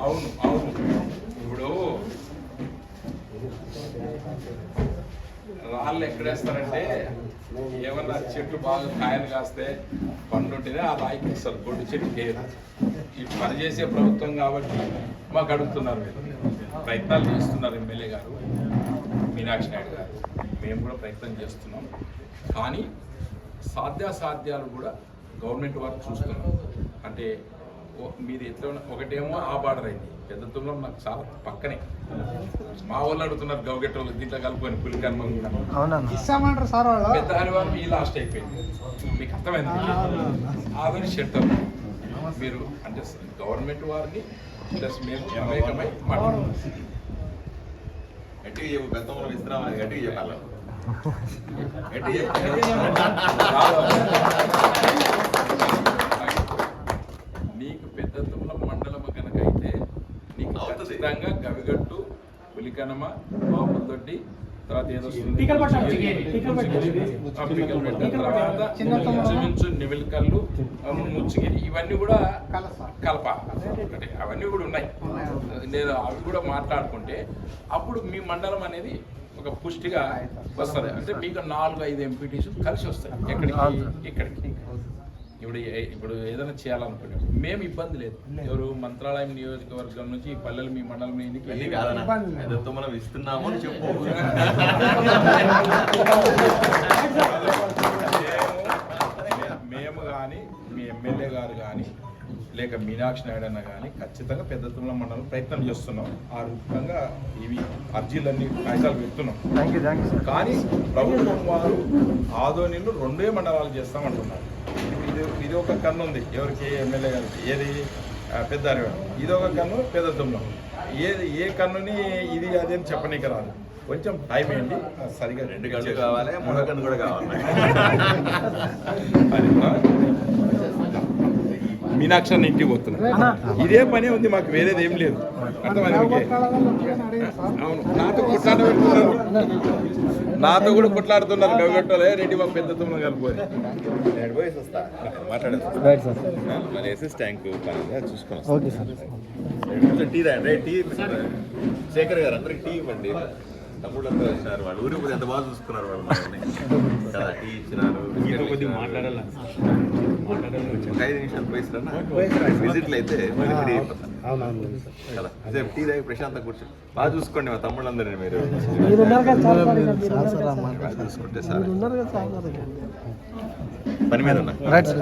అవును అవును. ఇప్పుడు రాళ్ళు ఎక్కడేస్తారంటే ఏమన్నా చెట్లు బాగా కాయలు కాస్తే పండు ఉంటేనే ఆ రాయికి ఇస్తారు గొడ్డు చెట్టు వేయరు ఈ పని చేసే ప్రభుత్వం కాబట్టి మాకు అడుగుతున్నారు మీరు. ప్రయత్నాలు చేస్తున్నారు ఎమ్మెల్యే గారు మీనాక్షి నాయుడు గారు. మేము కూడా ప్రయత్నం చేస్తున్నాం. కానీ సాధ్యాసాధ్యాలు కూడా గవర్నమెంట్ వారు చూస్తున్నాం అంటే మీరు ఎట్లా ఉన్న- ఒకటేమో ఆ బార్డర్ అయింది. పెద్ద తుమ్లం నాకు చాలా పక్కనే. మా వాళ్ళు అడుగుతున్నారు గౌగెట్ వాళ్ళు దీంట్లో కలుపుకొని పులికర్మ ఇస్తామంటారు సార్ వాళ్ళు? పెద్ద హరివారం ఈ లాస్ట్ అయిపోయింది. మీకు అర్థమైంది? ఆదని షెట్టర్ మీరు అంటే గవర్నమెంట్ వారిని ప్లస్ మేము అమేకమై మాట్లాడుతున్నాం గట్టిగా చెప్పు గతంలో విశ్రామం గట్టిగా చెప్పాలి. గట్టిగా నీకు పెద్ద తుమ్మల మండలం కనుక అయితే నీకు అవుతుంది. ఖచ్చితంగా గవిగట్టు పులికనమ బాపులతోటి తర్వాత ఏదో. తర్వాత. ఇంచుమించు ముచ్చిగిరి ఇవన్నీ కూడా. కలప. అంటే అవన్నీ కూడా ఉన్నాయి. నేను అవి కూడా మాట్లాడుకుంటే అప్పుడు మీ మండలం అనేది ఒక పుష్టిగా వస్తుంది. అంటే మీకు నాలుగు ఐదు ఎంపీటీస్ కలిసి వస్తాయి. ఎక్కడికి? ఇక్కడికి ఇప్పుడు ఇప్పుడు ఏదైనా చేయాలనుకుంటే మేము ఇబ్బంది లేదు. ఎవరు మంత్రాలయం నియోజకవర్గం నుంచి పల్లెలు మీ మండలం మీదకి మనం ఇస్తున్నాము అని చెప్పు. మేము- కానీ మీ ఎమ్మెల్యే గారు కానీ లేక మీనాక్షి నాయుడు అన్న కానీ ఖచ్చితంగా పెద్ద తుమ్మల మండలం ప్రయత్నం చేస్తున్నాం. ఆ రూపంగా ఇవి అర్జీలన్నీ కాగితాలు పెడుతున్నాం. కానీ ప్రభుత్వం వారు ఆదోనిలో రెండే మండలాలు చేస్తామంటున్నారు. ఇది ఇది ఒక కన్ను ఉంది. ఎవరికి? ఎమ్మెల్యే గారికి. ఏది? పెద్ద అరవై. ఇది ఒక కన్ను పెద్ద తుమ్మలం ఏది? ఏ కన్నుని ఇది అది అని చెప్పనీకి రాదు. కొంచెం టైం ఏంటి సరిగా రెండు కళ్ళు కావాలి మూడో కన్ను కూడా కావాలి. మీనాక్షి అన్న ఇంటికి పోతున్నా. ఇదే పనే ఉంది మాకు వేరేది ఏం లేదు. అర్థమైంది? అవును. నాతో కూడా కొట్లాడుతున్నారు గవిగట్టలే. రెడ్డి మా పెద్ద సార్. మన ఎస్ఎస్ ట్యాంక్ పని అది చూసుకొని వస్తా. Okay sir. Tea tea Shekhar garu అందరికి టీ ఇవ్వండి. తమ్ముడు అందరూ వచ్చినారు వాళ్ళు ఊరికి పోతే ఎంత బాగా చూసుకున్నారు వాళ్ళు కదా టీ ఇచ్చినారు. మాట్లాడాలి? ఒక ఐదు నిమిషాలు పోయిస్తారా విజిట్లు అయితే మళ్ళీ ఫ్రీ కదా? అదే టీ తాగి ప్రశాంతంగా కూర్చో. బాగా చూసుకోండి మా తమ్ముళ్ళందరినీ మీరు. చూసుకుంటే సార్. పని మీద ఉన్నా? Right sir.